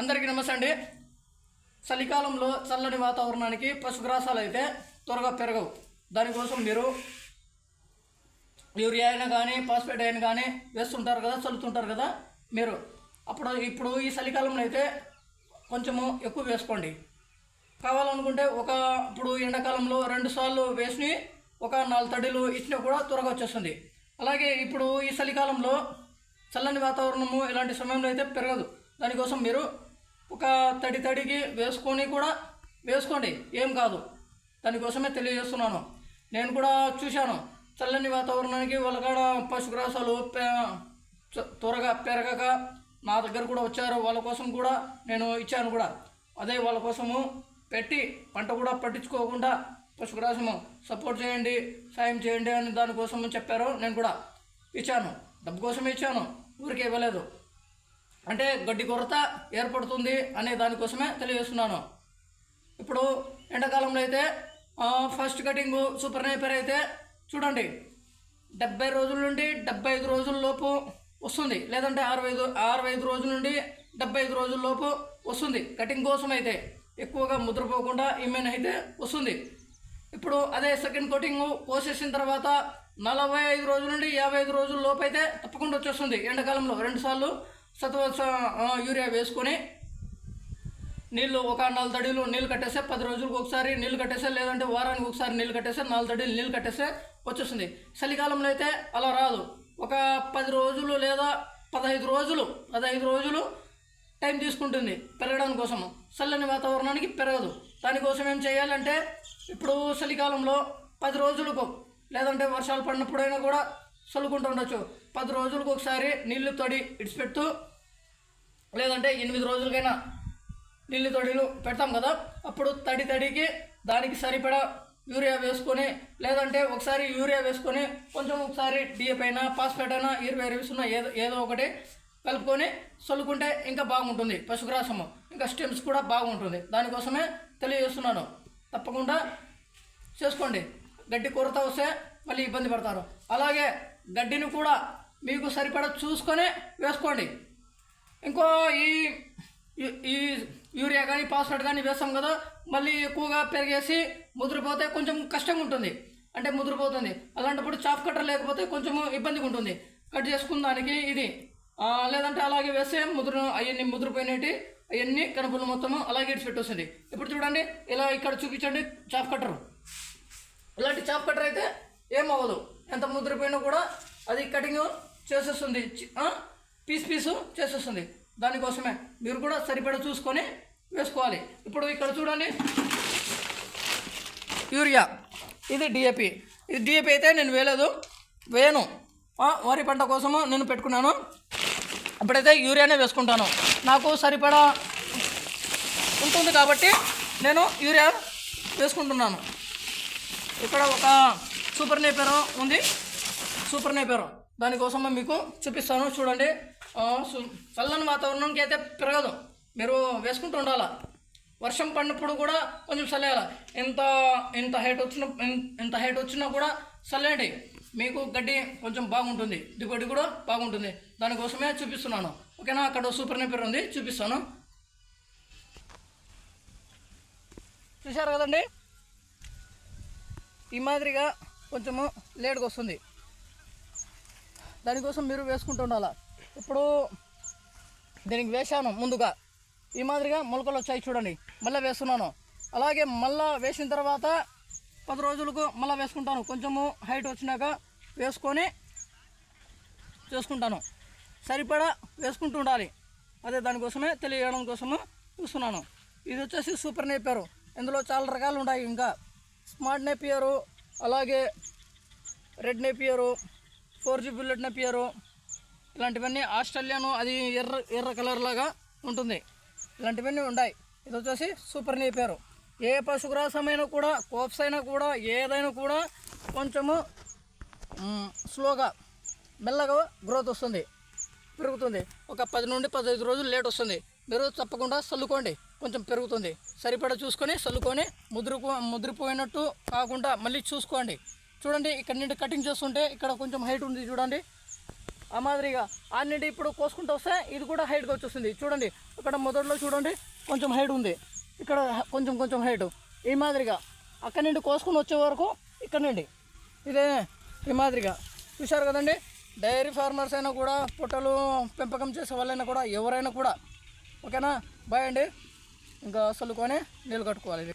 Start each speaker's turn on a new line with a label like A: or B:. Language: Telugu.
A: అందరికీ నమస్తే అండి. చలికాలంలో చల్లని వాతావరణానికి పశుగ్రాసాలు అయితే త్వరగా పెరగవు. దానికోసం మీరు యూరియా అయినా కానీ ఫాస్ఫేట్ అయినా కానీ వేస్తుంటారు కదా చల్లుతుంటారు కదా మీరు. అప్పుడు ఇప్పుడు ఈ చలికాలంలో అయితే కొంచెము ఎక్కువ వేసుకోండి. కావాలనుకుంటే ఒక ఇప్పుడు ఎండాకాలంలో రెండు సార్లు వేసి ఒక నాలుగు తడిలు ఇచ్చినా కూడా త్వరగా వచ్చేస్తుంది. అలాగే ఇప్పుడు ఈ చలికాలంలో చల్లని వాతావరణము ఇలాంటి సమయంలో అయితే పెరగదు. దానికోసం మీరు ఒక తడి తడికి వేసుకొని కూడా వేసుకోండి. ఏం కాదు. దానికోసమే తెలియజేస్తున్నాను. నేను కూడా చూశాను. చల్లని వాతావరణానికి వాళ్ళకాడ పశుగ్రాసాలు పె- చ- త్వరగా పెరగక నా దగ్గర కూడా వచ్చారు. వాళ్ళ కోసం కూడా నేను ఇచ్చాను కూడా. అదే వాళ్ళ కోసము పెట్టి పంట కూడా పట్టించుకోకుండా పశుగ్రాసము సపోర్ట్ చేయండి సాయం చేయండి అని దానికోసం చెప్పారు. నేను కూడా ఇచ్చాను. డబ్బు కోసమే ఇచ్చాను. ఊరికే ఇవ్వలేదు. అంటే గడ్డి కొరత ఏర్పడుతుంది అనే దానికోసమే తెలియజేస్తున్నాను. ఇప్పుడు ఎండాకాలంలో అయితే ఫస్ట్ కటింగ్ సూపర్ నైపర్ అయితే చూడండి. డెబ్బై రోజుల నుండి డెబ్బై ఐదు రోజుల లోపు వస్తుంది. లేదంటే అరవై ఐదు అరవై ఐదు రోజుల నుండి డెబ్బై ఐదు రోజుల లోపు వస్తుంది. కటింగ్ కోసం అయితే ఎక్కువగా ముద్రపోకుండా ఈమెన్ అయితే వస్తుంది. ఇప్పుడు అదే సెకండ్ కోటింగ్ కోసేసిన తర్వాత నలభై ఐదు రోజుల నుండి యాభై ఐదు రోజుల లోపు అయితే తప్పకుండా వచ్చేస్తుంది ఎండాకాలంలో. రెండుసార్లు సత్వ యూరియా వేసుకొని నీళ్ళు ఒక నాలుగు తడిలు నీళ్ళు కట్టేస్తే పది రోజులకు ఒకసారి నీళ్ళు కట్టేస్తే లేదంటే వారానికి ఒకసారి నీళ్ళు కట్టేస్తే నాలుగు తడిలు నీళ్ళు కట్టేస్తే వచ్చేస్తుంది. చలికాలంలో అయితే అలా రాదు. ఒక పది రోజులు లేదా పదహైదు రోజులు పదహైదు రోజులు టైం తీసుకుంటుంది పెరగడం కోసము చల్లని వాతావరణానికి పెరగదు. దానికోసం ఏం చేయాలంటే ఇప్పుడు చలికాలంలో పది రోజులకు లేదంటే వర్షాలు పడినప్పుడైనా కూడా చల్లుకుంటూ ఉండొచ్చు. పది రోజులకు ఒకసారి నీళ్ళు తొడి ఇడిచిపెడుతూ లేదంటే ఎనిమిది రోజులకైనా నీళ్ళు తొడిలు పెడతాం కదా అప్పుడు తడి తడికి దానికి సరిపడా యూరియా వేసుకొని లేదంటే ఒకసారి యూరియా వేసుకొని కొంచెం ఒకసారి డిఎఫ్ అయినా ఫాస్ఫేట్ అయినా ఇరవై ఇరవై ఏదో ఏదో ఒకటి కలుపుకొని చల్లుకుంటే ఇంకా బాగుంటుంది పశుగ్రాసము. ఇంకా స్టెమ్స్ కూడా బాగుంటుంది. దానికోసమే తెలియజేస్తున్నాను. తప్పకుండా చేసుకోండి. గడ్డి కొరత వస్తే మళ్ళీ ఇబ్బంది పడతారు. అలాగే గడ్డిని కూడా మీకు సరిపడా చూసుకొని వేసుకోండి. ఇంకో ఈ ఈ- యూరియా కానీ పాస్ఫేట్ కానీ వేస్తాం కదా మళ్ళీ ఎక్కువగా పెరిగేసి ముదిరిపోతే కొంచెం కష్టంగా ఉంటుంది. అంటే ముదిరిపోతుంది. అలాంటప్పుడు చాప్ కట్టర్ లేకపోతే కొంచెం ఇబ్బందిగా ఉంటుంది. కట్ చేసుకున్న దానికి ఇది. లేదంటే అలాగే వేస్తే ముదురు అవన్నీ ముదిరిపోయినట్టు అవన్నీ కనుపులు మొత్తము అలాగే ఇడిచి ఇప్పుడు చూడండి ఇలా ఇక్కడ చూపించండి చాప్ కట్టరు. ఇలాంటి చాప్ కట్టర్ అయితే ఏమవ్వదు. ఎంత ముద్రపోయినా కూడా అది కటింగ్ చేసేస్తుంది. పీస్ పీసు చేసేస్తుంది. దానికోసమే మీరు కూడా సరిపడా చూసుకొని వేసుకోవాలి. ఇప్పుడు ఇక్కడ చూడండి. యూరియా. ఇది డిఏపి ఇది డిఏపి అయితే నేను వేయలేదు. వేయను. వరి పంట కోసము నేను పెట్టుకున్నాను. అప్పుడైతే యూరియానే వేసుకుంటాను. నాకు సరిపడా ఉంటుంది కాబట్టి నేను యూరియా వేసుకుంటున్నాను. ఇక్కడ ఒక సూపర్ నేపేరో ఉంది? సూపర్ నేపేరో. దానికోసం మీకు చూపిస్తాను చూడండి. చల్లని వాతావరణంకి అయితే పెరగదు. మీరు వేసుకుంటూ ఉండాలా? వర్షం పడినప్పుడు కూడా కొంచెం చల్లేయాలి? ఎంత ఎంత హైట్ వచ్చిన ఎంత హైట్ వచ్చినా కూడా చల్లేయండి మీకు గడ్డి కొంచెం బాగుంటుంది. దిగుబడి కూడా బాగుంటుంది. దానికోసమే చూపిస్తున్నాను. ఓకేనా? అక్కడ సూపర్ నేపర్ ఉంది. చూపిస్తాను. చూశారు కదండి? ఈ మాదిరిగా కొంచెము లేట్గా వస్తుంది. దానికోసం మీరు వేసుకుంటూ ఉండాలి? ఇప్పుడు దీనికి వేశాను ముందుగా. ఈ మాదిరిగా మొలకలు వచ్చాయి చూడండి. మళ్ళీ వేస్తున్నాను. అలాగే మళ్ళా వేసిన తర్వాత పది రోజులకు మళ్ళీ వేసుకుంటాను. కొంచెము హైట్ వచ్చినాక వేసుకొని చేసుకుంటాను. సరిపడా వేసుకుంటూ ఉండాలి. అదే దానికోసమే తెలియడం కోసము చూస్తున్నాను. ఇది వచ్చేసి సూపర్ నేపారు. ఇందులో చాలా రకాలు ఉన్నాయి ఇంకా స్మార్ట్ నేపియరు అలాగే red Napier four G bullet Napier ఇలాంటివన్నీ ఆస్ట్రేలియాను అది ఎర్ర ఎర్ర కలర్ లాగా ఉంటుంది. ఇలాంటివన్నీ ఉన్నాయి ఇది వచ్చేసి సూపర్ నేపియరు. ఏ పశుగ్రాసమైనా కూడా కోప్స్ అయినా కూడా ఏదైనా కూడా కొంచెము స్లోగా మెల్లగా గ్రోత్ వస్తుంది పెరుగుతుంది. ఒక పది నుండి పదహైదు రోజులు లేట్ వస్తుంది. మీరు తప్పకుండా చల్లుకోండి. కొంచెం పెరుగుతుంది. సరిపడా చూసుకొని చల్లుకొని ముద్రకు ముద్రిపోయినట్టు కాకుండా మళ్ళీ చూసుకోండి. చూడండి ఇక్కడ నుండి కటింగ్ చేస్తుంటే ఇక్కడ కొంచెం హైట్ ఉంది చూడండి. ఆ మాదిరిగా. అన్నిటి ఇప్పుడు కోసుకుంటూ వస్తే ఇది కూడా హైట్గా వచ్చేస్తుంది. చూడండి ఇక్కడ మొదట్లో చూడండి కొంచెం హైట్ ఉంది. ఇక్కడ కొంచెం కొంచెం హైట్. ఈ మాదిరిగా. అక్కడి నుండి కోసుకుని వచ్చే వరకు ఇక్కడ నుండి. ఇదే ఈ మాదిరిగా. చూశారు కదండి? డైరీ ఫార్మర్స్ అయినా కూడా పుట్టలు పెంపకం చేసే వాళ్ళైనా కూడా ఎవరైనా కూడా ఓకేనా? బాయ్ అండి. ఇంకా చల్లుకొని నీళ్ళు కట్టుకోవాలి. ఇది